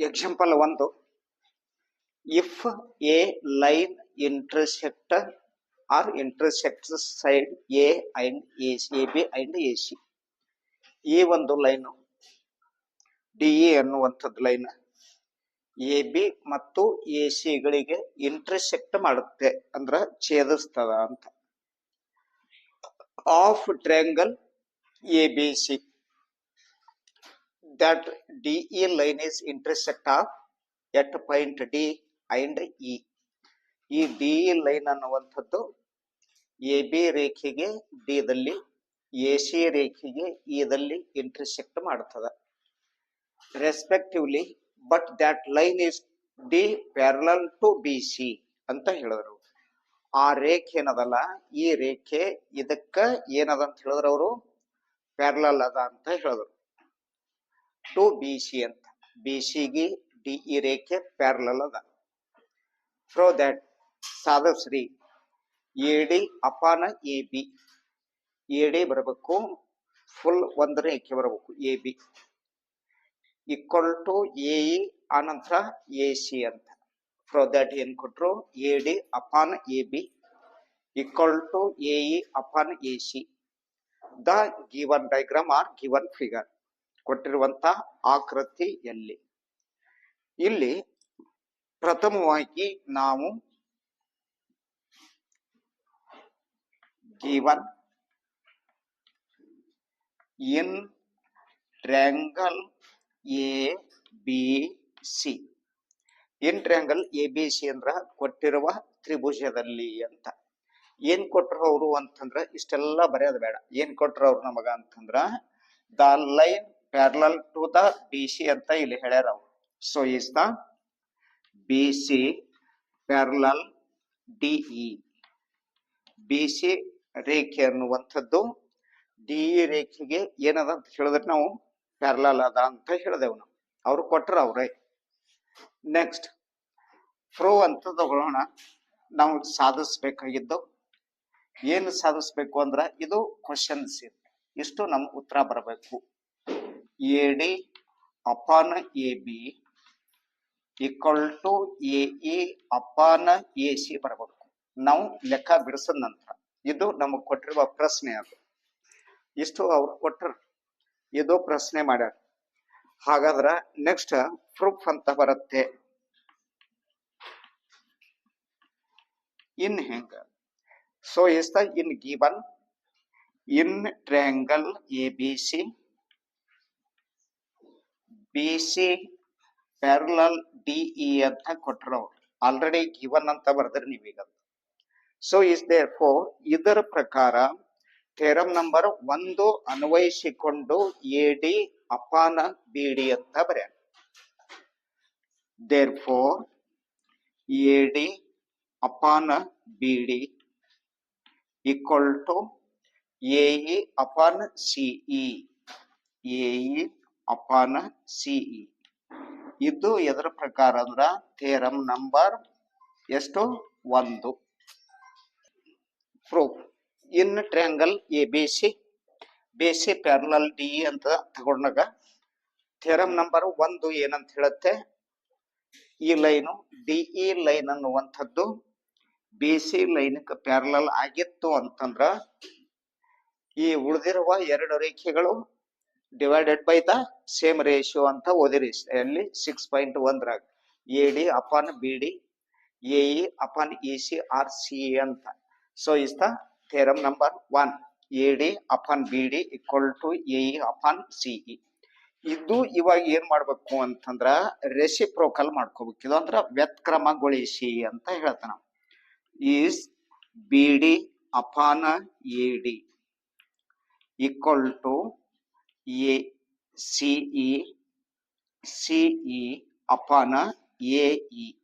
Example ಒಂದು. If a line intersect or intersect side A and A C A B and A C ಈ ಒಂದು line D A ಅನ್ನುವಂಥದ್ದು line A B ಮತ್ತು A ಸಿಗಳಿಗೆ intersect ಮಾಡುತ್ತೆ ಅಂದ್ರೆ ಛೇದಿಸ್ತದ ಅಂತ. Of triangle A B C that DE line is intersect of at point D and E ಈ ಡಿ ಲೈನ್ ಅನ್ನುವಂಥದ್ದು ಎ ಬಿ ರೇಖೆಗೆ ಡಿ ದಲ್ಲಿ ಎ ಸಿ ರೇಖೆಗೆ ಇ ದಲ್ಲಿ ಇಂಟರ್ಸೆಕ್ಟ್ ಮಾಡ್ತದ. Respectively but that line is D parallel to B C ಅಂತ ಹೇಳಿದ್ರು ಆ ರೇಖೆ ಏನದಲ್ಲ, ಈ ರೇಖೆ ಇದಕ್ಕ ಏನದ ಅಂತ ಹೇಳಿದ್ರು ಅವರು? ಪ್ಯಾರಲಲ್ ಅದ ಅಂತ ಹೇಳಿದ್ರು ಟು ಬಿ ಸಿ ಅಂತ. ಬಿ ಸಿಗೆ ಡಿ ಇ ರೇಖೆ ಪ್ಯಾರಲಲ್ ಅದ. Prove that ಸಾಧಸ್ರಿ A D upon A B A D ಬರಬೇಕು ಫುಲ್ ಒಂದು ರೇಖೆ ಬರಬೇಕು A B equal to A E ಆನಂತರ ಎ ಸಿ ಅಂತ. ಫ್ರೋ ದಟ್ ಏನ್ ಕೊಟ್ರು? A D upon A B equal to A E upon A C the given diagram or given figure ಕೊಟ್ಟಿರುವಂತ ಆಕೃತಿಯಲ್ಲಿ ಇಲ್ಲಿ ಪ್ರಥಮವಾಗಿ ನಾವು given in triangle A B C in triangle A B C ಅಂದ್ರ ಕೊಟ್ಟಿರುವ ತ್ರಿಭುಜದಲ್ಲಿ ಅಂತ. ಏನ್ ಕೊಟ್ಟರು ಅವರು ಅಂತಂದ್ರ ಇಷ್ಟೆಲ್ಲ ಬರೆಯೋದು ಬೇಡ. ಏನ್ ಕೊಟ್ಟರು ಅವ್ರು ನಮಗ ಅಂತಂದ್ರ the line parallel to the B C ಅಂತ ಇಲ್ಲಿ ಹೇಳ್ಯಾರ ಅವ್ರು. So is the D E B C ರೇಖೆ ಅನ್ನುವಂಥದ್ದು ಡಿ ಇ ರೇಖೆಗೆ ಏನದ ಅಂತ ಹೇಳಿದ್ರೆ ನಾವು ಪ್ಯಾರಲಲ್ ಅದ ಅಂತ ಹೇಳಿದೆವು ನಾವು. ಅವ್ರು ಕೊಟ್ರ ಅವ್ರೆ. ನೆಕ್ಸ್ಟ್ ಫ್ರೋ ಅಂತ ತಗೊಳ್ಳೋಣ ನಾವು ಸಾಧಿಸ್ಬೇಕಾಗಿದ್ದು ಏನು ಸಾಧಿಸ್ಬೇಕು ಅಂದ್ರೆ ಇದು ಕ್ವಶನ್ಸ್ ಇಷ್ಟು ನಮ್ಮ ಉತ್ತರ ಬರಬೇಕು. Upon A B equal to A A upon A C ಬರಬೇಕು. ನಾವು ಲೆಕ್ಕ ಬಿಡಿಸಿದ ನಂತರ ಇದು ನಮಗೆ ಕೊಟ್ಟಿರುವ ಪ್ರಶ್ನೆ ಅದು. ಇಷ್ಟು ಅವ್ರು ಕೊಟ್ಟರು. ಇದು ಪ್ರಶ್ನೆ ಮಾಡ್ಯಾರ. ಹಾಗಾದ್ರೆ ನೆಕ್ಸ್ಟ್ ಪ್ರೂಫ್ ಅಂತ ಬರುತ್ತೆ. ಇನ್ ಹೆಂಗ? So is the in given in triangle A B C B C parallel D E ಅಂತ ಕೊಟ್ಟರು ಅವ್ರು. ಆಲ್ರೆಡಿ ಗಿವನ್ ಅಂತ ಬರೆದ್ರೆ ನೀವೀಗ ಸೊ ಇಸ್ ದೇರ್ ಫೋರ್ ಇದರ ಪ್ರಕಾರ ಥೇರಮ್ ನಂಬರ್ ಒಂದು ಅನ್ವಯಿಸಿಕೊಂಡು A D upon B D ಅಂತ ಬರೆಯ therefore A D upon B D equal to A E upon CE A E upon CE ಇದು ಎದರ ಪ್ರಕಾರ ಅಂದ್ರ ಥೇರಮ್ ನಂಬರ್ ಎಷ್ಟು ಒಂದು. Proof. In triangle A B C. B C parallel D ಅಂತ ತಗೊಂಡಾಗ ಥೇರಮ್ ನಂಬರ್ ಒಂದು ಏನಂತ ಹೇಳುತ್ತೆ? ಈ ಲೈನು ಡಿ ಇ ಲೈನ್ ಅನ್ನುವಂಥದ್ದು ಬಿ ಸಿ ಲೈನ್ಗೆ ಪ್ಯಾರಲಲ್ ಆಗಿತ್ತು ಅಂತಂದ್ರ ಈ ಉಳಿದಿರುವ ಎರಡು ರೇಖೆಗಳು divided by the same ratio ಅಂತ ಓದಿರಿ. ಅಲ್ಲಿ ಸಿಕ್ಸ್ ಪಾಯಿಂಟ್ ಒಂದ್ರಾಗ A D upon B D A upon E C or C ಅಂತ. So is the theorem number one A D upon B D equal to A E upon C E ಇದು ಇವಾಗ ಏನ್ ಮಾಡ್ಬೇಕು ಅಂತಂದ್ರ reciprocal ಮಾಡ್ಕೋಬೇಕು. ಇದು ಅಂದ್ರ ವ್ಯತ್ಕ್ರಮಗೊಳಿಸಿ ಅಂತ ಹೇಳ್ತಾನ is B D upon A D equal to A CE CE upon, A, E.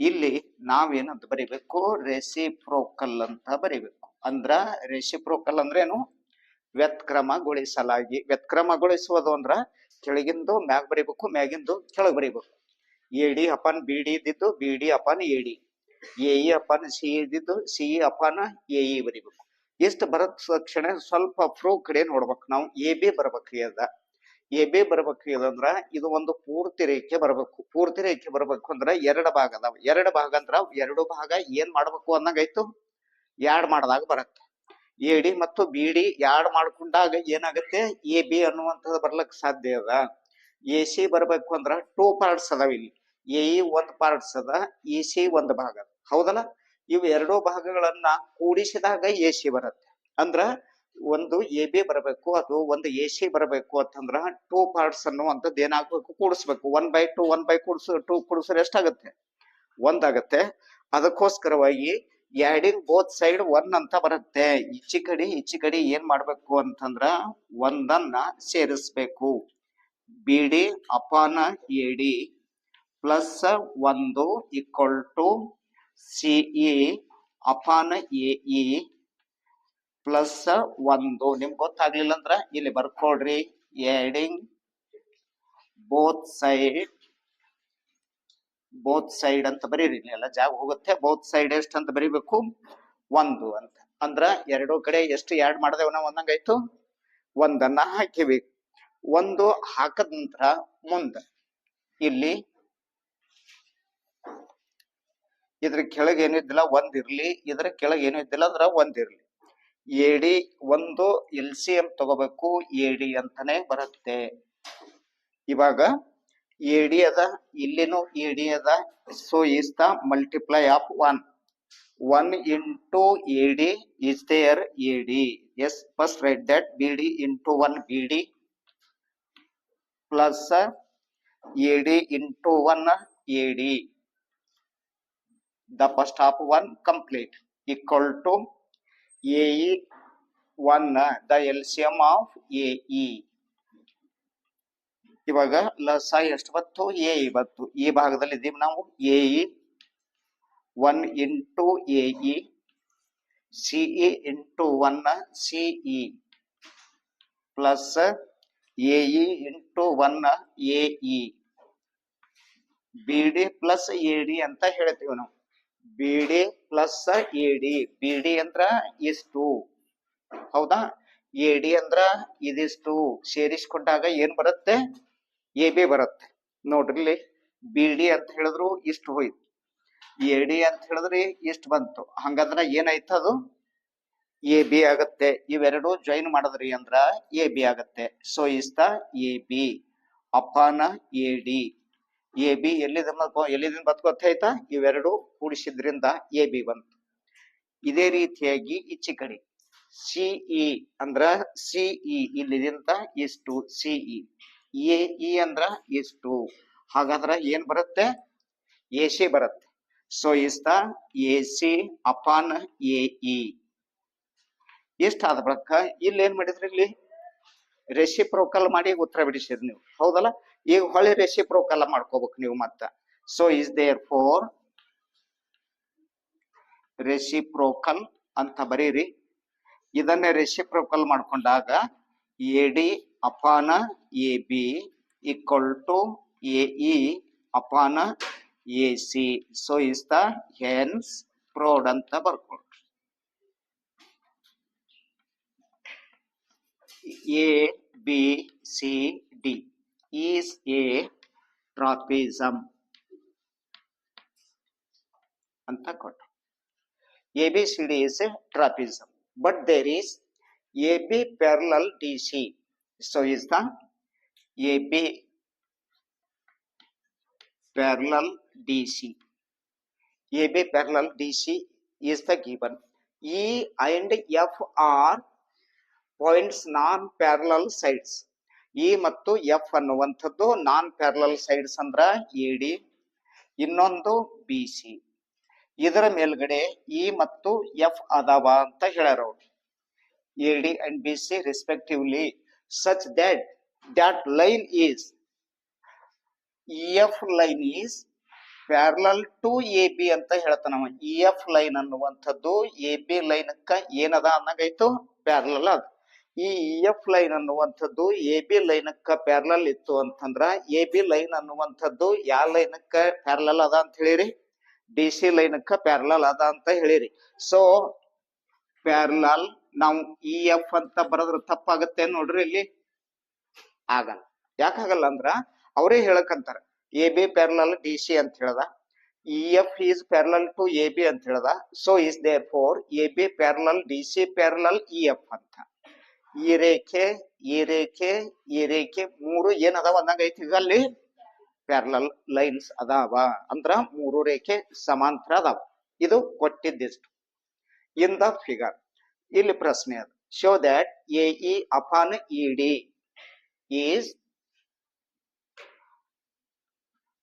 ಇಲ್ಲಿ ನಾವೇನಂತ ಬರಿಬೇಕು? ರೆಸಿಪ್ರೋಕಲ್ ಅಂತ ಬರಿಬೇಕು. ಅಂದ್ರ ರೆಸಿಪ್ರೋಕಲ್ ಅಂದ್ರೇನು? ವ್ಯತ್ಕ್ರಮಗೊಳಿಸಲಾಗಿ, ವ್ಯತ್ಕ್ರಮಗೊಳಿಸುವುದು ಅಂದ್ರ ಕೆಳಗಿಂದು ಮ್ಯಾಗ್ ಬರಿಬೇಕು, ಮ್ಯಾಗಿಂದು ಕೆಳಗೆ ಬರಿಬೇಕು. A, D, upon, B, D ಇದ್ದಿದ್ದು, B, D, upon, A, D. A, E, upon, C, ಇದ್ದಿದ್ದು, C E upon, A, E ಬರಿಬೇಕು. ಎಷ್ಟು ಬರತ್ ತಕ್ಷಣ ಸ್ವಲ್ಪ ಫ್ರೋ ಕಡೆ ನೋಡ್ಬೇಕು. ನಾವು ಎ ಬಿ ಬರ್ಬೇಕು ಅದ ಎ ಬಿ ಬರ್ಬೇಕು ಅದಂದ್ರ ಇದು ಒಂದು ಪೂರ್ತಿ ರೇಖೆ ಬರ್ಬೇಕು. ಪೂರ್ತಿ ರೇಖೆ ಬರ್ಬೇಕು ಅಂದ್ರ ಎರಡು ಭಾಗ ಅದಾವ. ಎರಡು ಭಾಗ ಅಂದ್ರ ಎರಡು ಭಾಗ ಏನ್ ಮಾಡ್ಬೇಕು ಅನ್ನಂಗಾಯ್ತು? ಯಾಡ್ ಮಾಡ್ದಾಗ ಬರತ್ತೆ. ಎ ಡಿ ಮತ್ತು ಬಿ ಡಿ ಯಾಡ್ ಮಾಡ್ಕೊಂಡಾಗ ಏನಾಗುತ್ತೆ? ಎ ಬಿ ಅನ್ನುವಂಥದ್ದು ಬರ್ಲಕ್ ಸಾಧ್ಯ ಅದ. ಎ ಸಿ ಬರ್ಬೇಕು ಅಂದ್ರ ಟೂ ಪಾರ್ಟ್ಸ್ ಅದಾವ ಇಲ್ಲಿ. ಎ ಇ ಒಂದ್ ಪಾರ್ಟ್ಸ್ ಅದ. ಇ ಸಿ ಒಂದ್ ಭಾಗ ಅದ. ಹೌದಲ್ಲ? ಇವು ಎರಡೂ ಭಾಗಗಳನ್ನ ಕೂಡಿಸಿದಾಗ ಎ ಸಿ ಬರುತ್ತೆ. ಅಂದ್ರ ಒಂದು ಎ ಬಿ ಬರಬೇಕು, ಅದು ಒಂದು ಎ ಸಿ ಬರಬೇಕು ಅಂತಂದ್ರ ಟೂ ಪಾರ್ಟ್ಸ್ ಅನ್ನುವಂಥದ್ದು ಏನಾಗ್ಬೇಕು, ಕೂಡಿಸ್ಬೇಕು. One by two one by ಕೂಡಿಸು ಟೂ ಕೂಡಿಸಿದ್ರೆ ಎಷ್ಟಾಗುತ್ತೆ? ಒಂದಾಗತ್ತೆ. ಅದಕ್ಕೋಸ್ಕರವಾಗಿ ಎರಡಿಂಗ್ ಬೋತ್ ಸೈಡ್ ಒನ್ ಅಂತ ಬರುತ್ತೆ. ಈಚಿ ಕಡೆ ಈಚಿ ಕಡೆ ಏನ್ ಮಾಡ್ಬೇಕು ಅಂತಂದ್ರ ಒಂದನ್ನ ಸೇರಿಸ್ಬೇಕು. B D upon A D plus ಒಂದು equal to C E upon, A, E, plus ಒಂದು. ನಿಮ್ಗೆ ಗೊತ್ತಾಗ್ಲಿಲ್ಲ ಅಂದ್ರ ಇಲ್ಲಿ ಬರ್ಕೊಡ್ರಿ adding both side both side ಅಂತ ಬರೀರಿ. ಎಲ್ಲ ಜಾಗ ಹೋಗುತ್ತೆ. ಬೋತ್ ಸೈಡ್ ಎಷ್ಟು ಅಂತ ಬರೀಬೇಕು? ಒಂದು ಅಂತ. ಅಂದ್ರ ಎರಡು ಕಡೆ ಎಷ್ಟು ಯಾಡ್ ಮಾಡ್ದೇವ್ ನಾವು ಒಂದಂಗಾಯ್ತು ಒಂದನ್ನ ಹಾಕಿವಿ. ಒಂದು ಹಾಕದ ನಂತರ ಮುಂದ. ಇಲ್ಲಿ ಇದ್ರ ಕೆಳಗೆ ಏನು ಇದ್ದಿಲ್ಲ, ಒಂದ್ ಇರ್ಲಿ. ಇದ್ರ ಕೆಳಗೆ ಏನು ಇದ್ದಿಲ್ಲ ಅಂದ್ರ ಒಂದ್ ಇರ್ಲಿ. ಎಡಿ ಒಂದು ಎಲ್ ಸಿ ಎಂ ತಗೋಬೇಕು. ಎಡಿ ಅಂತಾನೆ ಬರುತ್ತೆ. ಇವಾಗ ಎಡಿ ಅದ, ಇಲ್ಲಿನೂ ಎಡಿ ಅದ. So is the multiply of one one into AD as there AD as first right that BD into 1 BD plus AD AD one 1 AD. The first half 1 complete. Equal to AE 1 uh, the LCM of AE. ಇವಾಗ ಲಸ ಎಷ್ಟು ಬತ್ತು? A E ಬತ್ತು. ಈ ಭಾಗದಲ್ಲಿ ಇದೀವಿ ನಾವು. A E one into A E CE into one CE plus A E into one A E B D plus A D ಅಂತ ಹೇಳ್ತೀವಿ ನಾವು. B D plus A D. B D ಅಂದ್ರ ಇಷ್ಟು ಹೌದಾ? ಎ ಡಿ ಅಂದ್ರ ಇದಿಷ್ಟು ಸೇರಿಸ್ಕೊಂಡಾಗ ಏನ್ ಬರುತ್ತೆ? ಎ ಬಿ ಬರುತ್ತೆ. ನೋಡ್ರಿ ಬಿ ಡಿ ಅಂತ ಹೇಳಿದ್ರು ಇಷ್ಟು ಹೋಯ್ತು. ಎ ಡಿ ಅಂತ ಹೇಳಿದ್ರಿ ಇಷ್ಟು ಬಂತು. ಹಂಗಂದ್ರ ಏನಾಯ್ತು ಅದು? ಎ ಬಿ ಆಗತ್ತೆ. ಇವೆರಡು ಜಾಯಿನ್ ಮಾಡಿದ್ರಿ ಅಂದ್ರ ಎ ಬಿ ಆಗತ್ತೆ. So is the A B. Upon A D. A, B ಎಲ್ಲಿದ ಎಲ್ಲಿದಿಂದ ಬತ್ ಗೊತ್ತಾಯ್ತಾ ಇವೆರಡು ಕೂಡಿಸಿದ್ರಿಂದ ಎ, ಬಿ ಬಂತು. ಇದೇ ರೀತಿಯಾಗಿ ಈಚೆ ಕಡೆ ಸಿಇ ಅಂದ್ರ ಸಿಇ ಇಲ್ಲಿದಿಂದ ಇಷ್ಟು ಸಿಇ ಎ, ಇ ಅಂದ್ರ ಇಷ್ಟು ಹಾಗಾದ್ರ ಏನ್ ಬರುತ್ತೆ? ಎ, ಸಿ ಬರುತ್ತೆ. So is the A, C upon A, E. ಎಷ್ಟಾದ ಬಳಿಕ? ಇಲ್ಲಿ ಏನ್ ಮಾಡಿದ್ರಿ ಇಲ್ಲಿ? ರೆಸಿಪ್ರೋಕಲ್ ಮಾಡಿ ಉತ್ತರ ಬಿಡಿಸಿದ್ರಿ ನೀವು. ಹೌದಲ್ಲ? ಈಗ ಹೊಳೆ ರೆಸಿಪ್ರೋಕಲ್ ಮಾಡ್ಕೋಬೇಕು ನೀವು ಮತ್ತ. So is there four reciprocal ಅಂತ ಬರೀರಿ. ಇದನ್ನೇ ರೆಸಿಪ್ರೋಕಲ್ ಮಾಡ್ಕೊಂಡಾಗ A D upon A B equal to A E upon A C so is the hence proved ಅಂತ ಬರ್ಕೊಳ್ರಿ. A B C D is a trapezium ಅಂತ ಕೊಟ್ಟು A B C D is a trapezium but there is A B parallel D C so is the A B parallel DC. AB parallel DC is the given. E and F are points non-parallel sides. E ಮತ್ತು F ಅನ್ನುವಂಥದ್ದು non parallel sides ಅಂದ್ರ A D, ಇನ್ನೊಂದು B C. ಇದರ ಮೇಲ್ಗಡೆ E ಮತ್ತು F ಅದಾವ ಅಂತ ಹೇಳ್ಯಾರ ಅವ್ರು. A D and B C respectively such that that line is F line is parallel to A B ಅಂತ ಹೇಳ್ತಾನ ಅವ. ಇ ಎಫ್ ಲೈನ್ ಅನ್ನುವಂಥದ್ದು ಎ ಬಿ ಲೈನ್ ಏನದ ಅನ್ನಂಗಾಯ್ತು? ಪ್ಯಾರಲಲ್ ಅದ ಈ ಇ ಎಫ್ ಲೈನ್ ಅನ್ನುವಂಥದ್ದು ಎ ಬಿ ಲೈನಕ್ಕ ಪ್ಯಾರಲಲ್ ಇತ್ತು ಅಂತಂದ್ರ ಎ ಬಿ ಲೈನ್ ಅನ್ನುವಂಥದ್ದು ಯಾವ ಲೈನಕ್ಕ ಪ್ಯಾರಲಲ್ ಅದ ಅಂತ ಹೇಳಿರಿ? ಡಿ ಸಿ ಲೈನಕ್ಕ ಪ್ಯಾರಲಲ್ ಅದ ಅಂತ ಹೇಳಿರಿ. ಸೊ ಪ್ಯಾರಲಲ್ ನಾವು ಇ ಎಫ್ ಅಂತ ಬರೋದ್ರ ತಪ್ಪಾಗತ್ತೆ ನೋಡ್ರಿ ಇಲ್ಲಿ. ಆಗಲ್ಲ. ಯಾಕಾಗಲ್ಲ ಅಂದ್ರ ಅವರೇ ಹೇಳಕಂತಾರ. A B parallel D C ಅಂತ ಹೇಳ್ದ. E F is parallel to A B ಅಂತ ಹೇಳ್ದ. So is there A B parallel D C parallel E F ಅಂತ. ಈ ರೇಖೆ ಈ ರೇಖೆ ಈ ರೇಖೆ ಮೂರು ಏನದಾವ ಅಂದಂಗ ಐತಿ ಈಗ ಅಲ್ಲಿ ಪ್ಯಾರಲಲ್ ಲೈನ್ಸ್ ಅದಾವ. ಅಂದ್ರ ಮೂರು ರೇಖೆ ಸಮಾಂತರ ಅದಾವ. ಇದು ಕೊಟ್ಟಿದ್ದಿಷ್ಟು. ಇನ್ ದ ಫಿಗರ್ ಇಲ್ಲಿ ಪ್ರಶ್ನೆ ಅದು. Show that A E upon E D is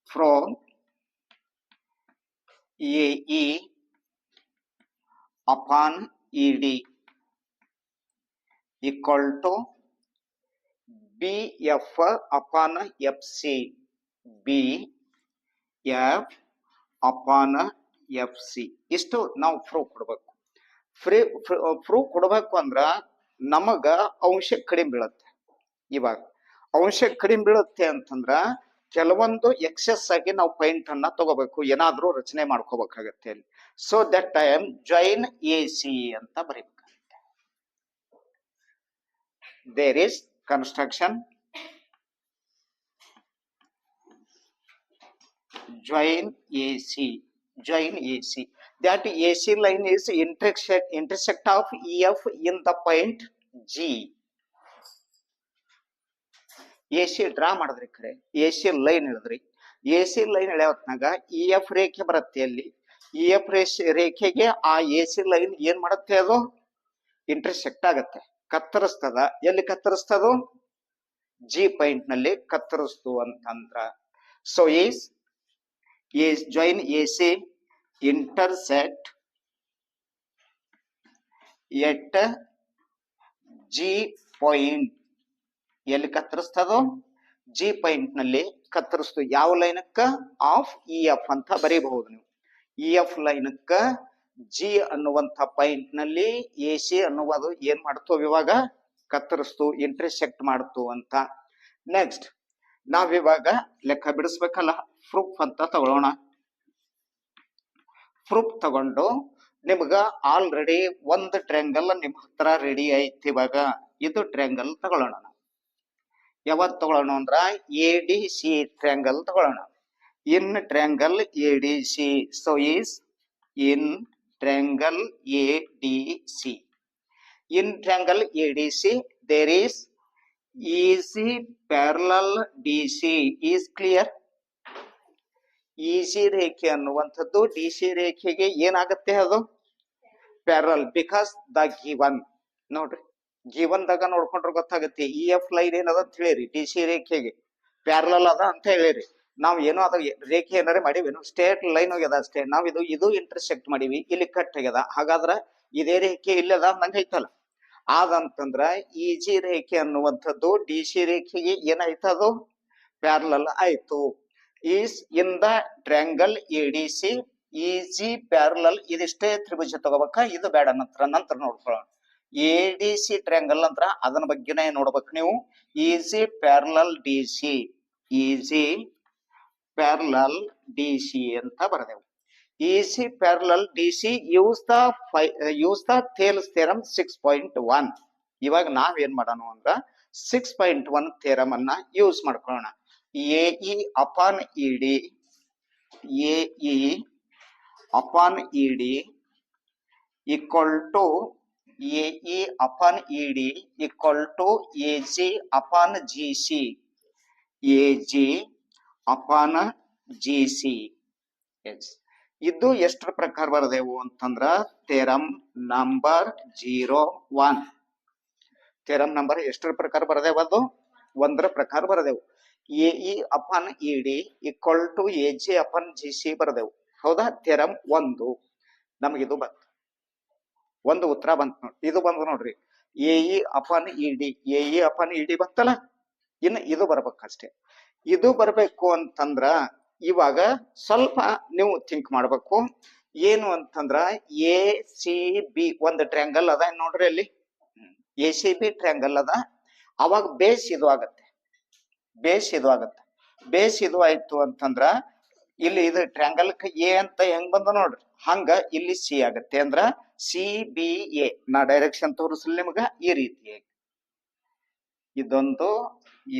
from A E upon E D F upon F C B F, upon F C ಇಷ್ಟು ನಾವು ಪ್ರೂಫ್ ಕೊಡ್ಬೇಕು. ಫ್ರೀ ಪ್ರೂಫ್ ಕೊಡ್ಬೇಕು ಅಂದ್ರ ನಮಗ ಅಂಶ ಕಡಿಮೆ ಬೀಳುತ್ತೆ. ಇವಾಗ ಅಂಶ ಕಡಿಮೆ ಬೀಳುತ್ತೆ ಅಂತಂದ್ರ ಕೆಲವೊಂದು ಎಕ್ಸೆಸ್ ಆಗಿ ನಾವು ಪಾಯಿಂಟ್ ಅನ್ನ ತಗೋಬೇಕು. ಏನಾದ್ರೂ ರಚನೆ ಮಾಡ್ಕೋಬೇಕಾಗತ್ತೆ ಅಲ್ಲಿ. So that time join A C ಅಂತ ಬರೀಬೇಕಾಗುತ್ತೆ there is construction join AC, join AC. That AC line is intersect intersect of EF in the point G. C draw ಮಾಡಿದ್ರಿ ಕರೆ. ಎ ಲೈನ್ ಹಿಡಿದ್ರಿ ಸಿ ಲೈನ್ ಎಳೆಯವತ್ನಾಗ E F ರೇಖೆ ಬರುತ್ತೆ ಅಲ್ಲಿ. F ರೇಖೆಗೆ ಆ ಎ ಲೈನ್ ಏನ್ ಮಾಡುತ್ತೆ ಅದು? ಇಂಟರ್ಸೆಕ್ಟ್ ಆಗತ್ತೆ. ಕತ್ತರಿಸ್ತದ. ಎಲ್ಲಿ ಕತ್ತರಿಸ್ತದೋ? ಜಿ ಪಾಯಿಂಟ್ನಲ್ಲಿ ಕತ್ತರಿಸ್ತು ಅಂತಂದ್ರ. So is is join A C intersect at G point ಎಲ್ಲಿ ಕತ್ತರಿಸ್ತದೋ? ಜಿ ಪಾಯಿಂಟ್ನಲ್ಲಿ ಕತ್ತರಿಸ್ತು ಯಾವ ಲೈನಕ್ಕ? ಆಫ್ ಇ ಎಫ್ ಅಂತ ಬರೀಬಹುದು ನೀವು. ಇ ಎಫ್ ಲೈನಕ್ಕ ಜಿ ಅನ್ನುವಂಥ ಪಾಯಿಂಟ್ನಲ್ಲಿ ಎ, ಸಿ ಅನ್ನುವುದು ಏನ್ ಮಾಡ್ತು ಇವಾಗ? ಕತ್ತರಿಸ್ತು ಇಂಟರ್ಸೆಕ್ಟ್ ಮಾಡ್ತು ಅಂತ. ನೆಕ್ಸ್ಟ್ ನಾವಿವಾಗ ಲೆಕ್ಕ ಬಿಡಿಸ್ಬೇಕಲ್ಲ ಪ್ರೂಫ್ ಅಂತ ತಗೊಳ್ಳೋಣ ಪ್ರೂಫ್ ತಗೊಂಡು ನಿಮ್ಗ ಆಲ್ರೆಡಿ ಒಂದು ಟ್ರ್ಯಾಂಗಲ್ ನಿಮ್ ಹತ್ರ ರೆಡಿ ಐತಿ ಇವಾಗ. ಇದು ಟ್ರ್ಯಾಂಗಲ್ ತಗೊಳ್ಳೋಣ ಯಾವತ್ ತಗೊಳ್ಳೋಣ ಅಂದ್ರ ಎ, ಡಿ, ಸಿ ಟ್ರ್ಯಾಂಗಲ್ ತಗೊಳ್ಳೋಣ in triangle A, D, C. So is in triangle A D C in triangle A D C there is clear? EC ರೇಖೆ ಅನ್ನುವಂಥದ್ದು ಡಿ ಸಿ ರೇಖೆಗೆ ಏನಾಗುತ್ತೆ ಅದು? ಪ್ಯಾರಲ್ ಬಿಕಾಸ್ ದ ಗಿವನ್ ನೋಡ್ರಿ ಗಿವನ್ದಾಗ ನೋಡ್ಕೊಂಡ್ರೆ ಗೊತ್ತಾಗುತ್ತೆ. E F line ಏನದ ಅಂತ ಹೇಳಿರಿ ಡಿ ಸಿ ರೇಖೆಗೆ. ಪ್ಯಾರಲಲ್ ಅದ ಅಂತ ಹೇಳಿರಿ. ನಾವು ಏನೋ ಅದ ರೇಖೆ ಏನಾರ ಮಾಡಿವೇನು ಸ್ಟೇಟ್ ಲೈನ್ ಹೋಗ್ಯದ ಅಷ್ಟೇ. ನಾವ್ ಇದು ಇದು ಇಂಟರ್ಸೆಕ್ಟ್ ಮಾಡಿವಿ, ಇಲ್ಲಿ ಕಟ್ ಆಗ್ಯದ. ಹಾಗಾದ್ರ ಇದೇ ರೇಖೆ ಇಲ್ಲದ ನಂಗೆ ಐತಲ್ಲ. ಆದಂತಂದ್ರ ಈ ಜಿ ರೇಖೆ ಅನ್ನುವಂಥದ್ದು ಡಿ ಸಿ ರೇಖೆಗೆ ಏನಾಯ್ತದು? ಪ್ಯಾರಲಲ್ ಆಯ್ತು. Is in the triangle A D C EC parallel ಇದಿಷ್ಟೇ ತ್ರಿಭುಜ ತಗೋಬೇಕ, ಇದು ಬೇಡ. ನಂತರ ನಂತರ ನೋಡ್ಕೊಳ್ಳೋಣ. ಎ ಡಿ ಸಿ ಟ್ರ್ಯಾಂಗಲ್ ನಂತರ ಅದನ್ನ ಬಗ್ಗೆನೇ ನೋಡ್ಬೇಕು ನೀವು. E G parallel D C E C parallel D C ಅಂತ ಬರೆದೆವು. C parallel D C use the phi use the Thales theorem six point one ಇವಾಗ ನಾವ್ ಮಾಡೋಣ ಅಂದ್ರೆ ಸಿಕ್ಸ್ ಪಾಯಿಂಟ್ ಒನ್ ಥೇರಮ್ ಅನ್ನ ಯೂಸ್ ಮಾಡ್ಕೊಳ್ಳೋಣ. A E upon E D A E upon E D equal to A E upon E D equal to A G upon G C A G upon G C as ಇದು ಎಷ್ಟರ ಪ್ರಕಾರ ಬರದೆವು ಅಂತಂದ್ರ theorem number zero one theorem number ಎಷ್ಟರ ಪ್ರಕಾರ ಬರದೇವು ಅದು? ಒಂದರ ಪ್ರಕಾರ ಬರದೆವು A E upon E D equal to A G upon G C ಬರದೆವು ಹೌದಾ? ತೆರಂ ಒಂದು. ನಮಗಿದು ಬಂತು. ಒಂದು ಉತ್ತರ ಬಂತು ನೋಡಿ. ಇದು ಬಂದು ನೋಡ್ರಿ. A E upon E D. A E upon E D ಬಂತಲ್ಲ? ಇನ್ನು ಇದು ಬರ್ಬೇಕಷ್ಟೇ. ಇದು ಬರಬೇಕು ಅಂತಂದ್ರ ಇವಾಗ ಸ್ವಲ್ಪ ನೀವು ಥಿಂಕ್ ಮಾಡಬೇಕು. ಏನು ಅಂತಂದ್ರ ಎ ಸಿ ಬಿ ಒಂದು ಟ್ರ್ಯಾಂಗಲ್ ಅದ, ನೋಡ್ರಿ ಅಲ್ಲಿ. ಎ ಸಿ ಬಿ ಟ್ರ್ಯಾಂಗಲ್ ಅದ. ಅವಾಗ ಬೇಸ್ ಇದು ಆಗತ್ತೆ. ಬೇಸ್ ಇದು ಆಗತ್ತೆ. ಬೇಸ್ ಇದು ಆಯ್ತು ಅಂತಂದ್ರ ಇಲ್ಲಿ ಇದು ಟ್ರ್ಯಾಂಗಲ್ ಎ ಅಂತ ಹೆಂಗ್ ಬಂದ ನೋಡ್ರಿ? ಹಂಗ ಇಲ್ಲಿ ಸಿ ಆಗತ್ತೆ. ಅಂದ್ರ ಸಿ ಬಿ ಎ ನಾ ಡೈರೆಕ್ಷನ್ ತೋರಿಸಲಿ ನಿಮ್ಗ ಈ ರೀತಿಯಾಗಿ ಇದೊಂದು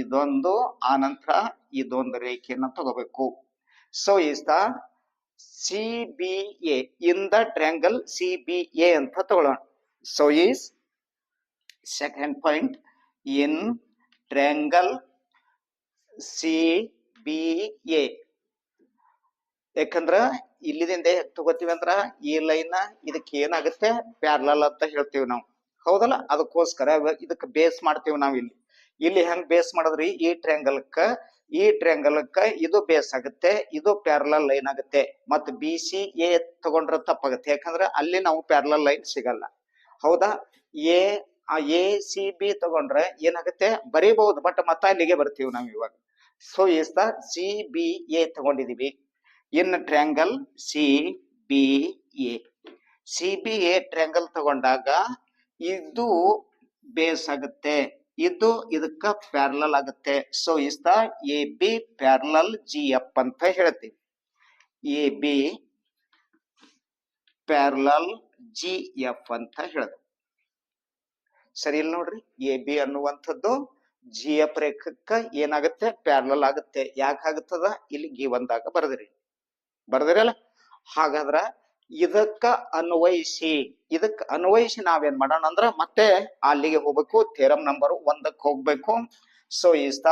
ಇದೊಂದು ಆನಂತರ ಇದೊಂದು ರೇಖೆಯನ್ನು ತಗೋಬೇಕು. So is the C B A in the triangle C B A ಅಂತ ತಗೊಳ್ಳೋಣ. So is second point in triangle C B A ಯಾಕಂದ್ರ ಇಲ್ಲಿದಿಂದ ತಗೋತೀವಿ ಅಂದ್ರ ಈ ಲೈನ್ ಇದಕ್ಕೆ ಏನಾಗುತ್ತೆ ಪ್ಯಾರ್ಲಲ್ ಅಂತ ಹೇಳ್ತೀವಿ ನಾವು. ಹೌದಲ್ಲ? ಅದಕ್ಕೋಸ್ಕರ ಇದಕ್ಕೆ ಬೇಸ್ ಮಾಡ್ತೀವಿ ನಾವು ಇಲ್ಲಿ ಇಲ್ಲಿ ಹೆಂಗ್ ಬೇಸ್ ಮಾಡಿದ್ರಿ? ಈ ಟ್ರ್ಯಾಂಗಲ್ಕ ಈ ಕ ಇದು ಬೇಸ್ ಆಗುತ್ತೆ, ಇದು ಪ್ಯಾರಲಲ್ ಲೈನ್ ಆಗುತ್ತೆ. ಮತ್ ಬಿ ಸಿ ಎ ತಗೊಂಡ್ರೆ ತಪ್ಪಾಗುತ್ತೆ. ಯಾಕಂದ್ರೆ ಅಲ್ಲಿ ನಾವು ಪ್ಯಾರಲಲ್ ಲೈನ್ ಸಿಗಲ್ಲ. ಹೌದಾ? ಎ ಎ ಸಿ ಬಿ ತಗೊಂಡ್ರೆ ಏನಾಗುತ್ತೆ? ಬರೀಬಹುದು ಬಟ್ ಮತ್ತ ಅಲ್ಲಿಗೆ ಬರ್ತೀವಿ ನಾವು ಇವಾಗ. So is the C B A ತಗೊಂಡಿದೀವಿ. In triangle C B A C B A triangle ತಗೊಂಡಾಗ ಇದು ಬೇಸ್ ಆಗುತ್ತೆ. ಇದು ಇದಕ್ಕ ಪ್ಯಾರಲಲ್ ಆಗುತ್ತೆ. So is the A B parallel G F ಅಂತ ಹೇಳ್ತೀವಿ. A B parallel G F ಅಂತ ಹೇಳಿದ್ವಿ ಸರಿ, ಇಲ್ಲ ನೋಡ್ರಿ. ಎ ಬಿ ಅನ್ನುವಂಥದ್ದು ಜಿ ಎಫ್ ರೇಖಕ್ಕ ಏನಾಗುತ್ತೆ? ಪ್ಯಾರಲಲ್ ಆಗುತ್ತೆ. ಯಾಕಾಗುತ್ತದ? ಇಲ್ಲಿ ಗಿ ಒಂದಾಗ ಬರದ್ರಿ. ಬರ್ದಿರಲ್ಲ ಹಾಗಾದ್ರ ಇದಕ್ಕ ಅನ್ವಯಿಸಿ, ಇದಕ್ಕೆ ಅನ್ವಯಿಸಿ ನಾವೇನ್ ಮಾಡೋಣ ಅಂದ್ರ ಮತ್ತೆ ಅಲ್ಲಿಗೆ ಹೋಗ್ಬೇಕು ಥೇರಮ್ ನಂಬರ್ ಒಂದಕ್ಕೆ ಹೋಗ್ಬೇಕು. So is the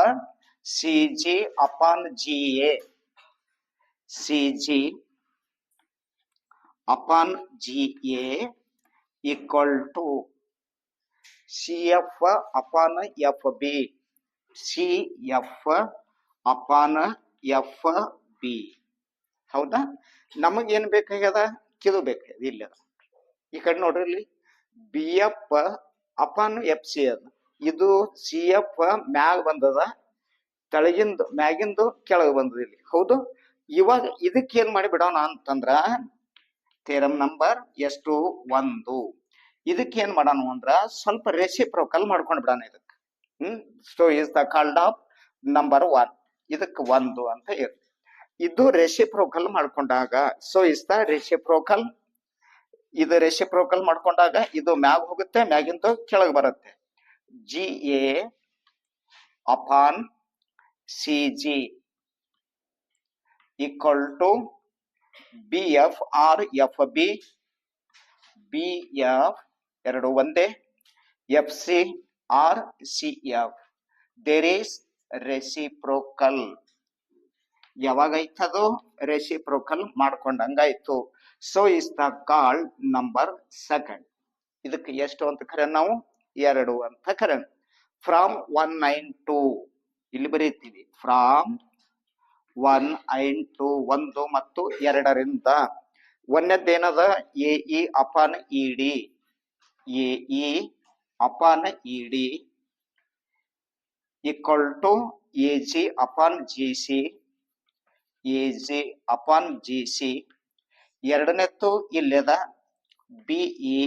C G upon G A C G upon G A equal to C F upon F B C F upon F B ಹೌದಾ? ನಮಗೇನ್ ಬೇಕಾಗ್ಯದ? ಕಿದು ಇಲ್ಲಿ. ಈ ಕಡೆ ನೋಡ್ರಿ ಇಲ್ಲಿ, B F, upon F C ಅದ. ಇದು ಸಿ ಎಫ್ ಮ್ಯಾಲ್ ಬಂದದ ತಳಗಿಂದು ಮ್ಯಾಗಿಂದು ಕೆಳಗೆ ಬಂದದ ಇಲ್ಲಿ. ಹೌದು? ಇವಾಗ ಇದಕ್ಕೆ ಏನ್ ಮಾಡಿ ಬಿಡೋಣ ಅಂತಂದ್ರ ಥೇರಮ್ ನಂಬರ್ ಎಷ್ಟು ಒಂದು. ಇದಕ್ಕೆ ಏನ್ ಮಾಡೋಣ ಅಂದ್ರ, ಸ್ವಲ್ಪ ರೆಸಿಪ್ರೋಕಲ್ ಮಾಡ್ಕೊಂಡು ಬಿಡೋಣ ಇದಕ್ಕೆ ಹ್ಮ್? So is the called of number one ಇದಕ್ಕೆ ಒಂದು ಅಂತ ಇರುತ್ತೆ ಇದು ರೆಸಿಪ್ರೋಕಲ್ ಮಾಡ್ಕೊಂಡಾಗ ಸೊ ಇಸ್ ದ ರೆಸಿಪ್ರೋಕಲ್ ಇದು ರೆಸಿಪ್ರೋಕಲ್ ಮಾಡ್ಕೊಂಡಾಗ ಇದು ಮ್ಯಾಗ ಹೋಗುತ್ತೆ, ಮ್ಯಾಗಿಂದ ಕೆಳಗೆ ಬರುತ್ತೆ. G A upon C G equal to B F or F B B F ಎರಡು ಒಂದೇ F C or C F there is reciprocal ಯಾವಾಗ ಐತದು reciprocal ಮಾಡ್ಕೊಂಡಂಗಾಯ್ತು. So is the call number second ಇದಕ್ಕೆ ಎಷ್ಟು ಅಂತ ಕರೆ ನಾವು? ಎರಡು ಅಂತ ಕರೆ ಫ್ರಾಮ್ ಒನ್ ನೈನ್ ಟೂ ಇಲ್ಲಿ ಬರೀತೀವಿ. ಫ್ರಾಮ್ ಒನ್ ಐನ್ ಟು ಒಂದು ಮತ್ತು ಎರಡರಿಂದ. ಒಂದೇನದ A, E, upon, E, D. A, E, upon, E, D. Equal to A, G, upon, G, C. A G upon G C ಎರಡನೇದು ಇಲ್ಲದ B E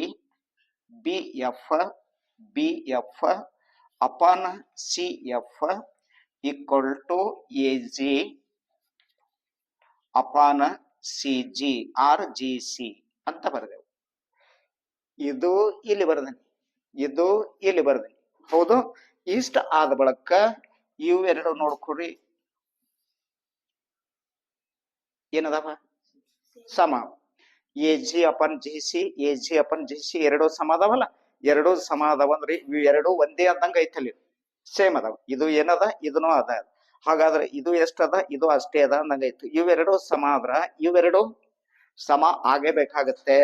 B F B F upon C F equal to A G upon C G or G C ಅಂತ ಬರೆದೆವು. ಇದು ಇಲ್ಲಿ ಬರ್ದೇನೆ ಇದು ಇಲ್ಲಿ ಬರ್ದೇನೆ ಹೌದು ಇಷ್ಟ ಆದ ಬಳಿಕ ಇವೆರಡು ನೋಡ್ಕೊಡ್ರಿ ಏನದಾವ? ಸಮ. A G upon G C, A G upon G C ಎರಡು ಸಮ ಅದಾವಲ್ಲ? ಎರಡು ಸಮ ಅದಾವ ಅಂದ್ರೆ ಇವು ಎರಡು ಒಂದೇ ಆದಂಗ ಐತಲ್ಲಿ. ಸೇಮ್ ಅದಾವ. ಇದು ಏನದ? ಇದನ್ನು ಅದ. ಹಾಗಾದ್ರೆ ಇದು ಎಷ್ಟದ? ಇದು ಅಷ್ಟೇ ಅದ ಅಂದಂಗ ಐತು. ಇವೆರಡು ಸಮ ಆದ್ರ ಇವೆರಡು ಸಮ ಆಗೇ ಬೇಕಾಗತ್ತೆ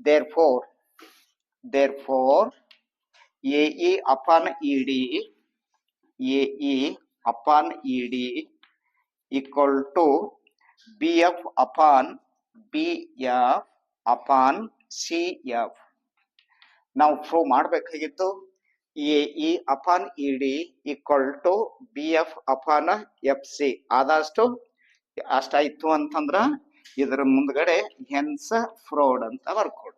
therefore therefore A E upon E D A E upon E D equal to B F upon B C F ನಾವು ಪ್ರೂವ್ ಮಾಡಬೇಕಾಗಿತ್ತು. A E upon E D equal to B F upon C ಆದಷ್ಟು ಅಷ್ಟಾಯ್ತು ಅಂತಂದ್ರ ಇದ್ರ ಮುಂದ್ಗಡೆ hence Freud ಅಂತ ಬರ್ಕೊಡು.